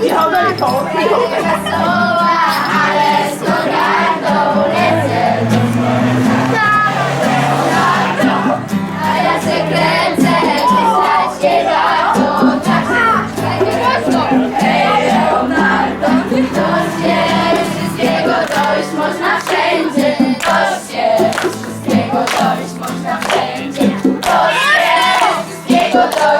你好在前头，你头。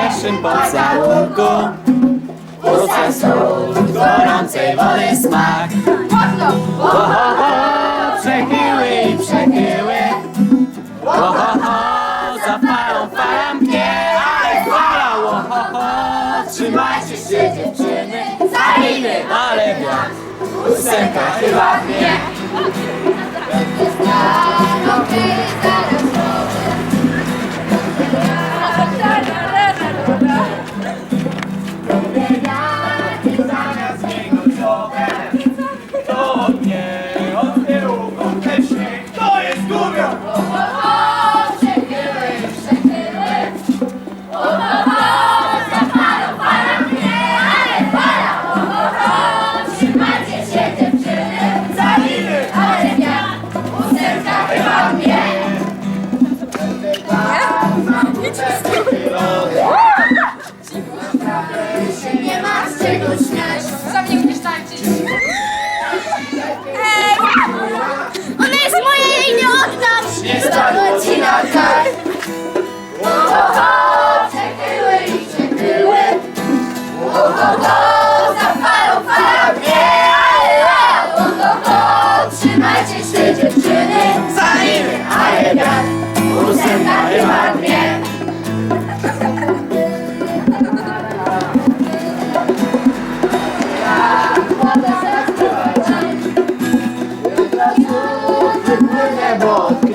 pierwszym pocałunku Procesu gorącej wody smak. Mocno, Ho, ho, ho, przechyły i przechyły. Ho, ho, ho, za falą fala mknie Ale fala, ho, ho, ho Trzymajcie się dziewczyny. Za liny, ale wiatr. Ósemka chyba Rano, kiedy Both.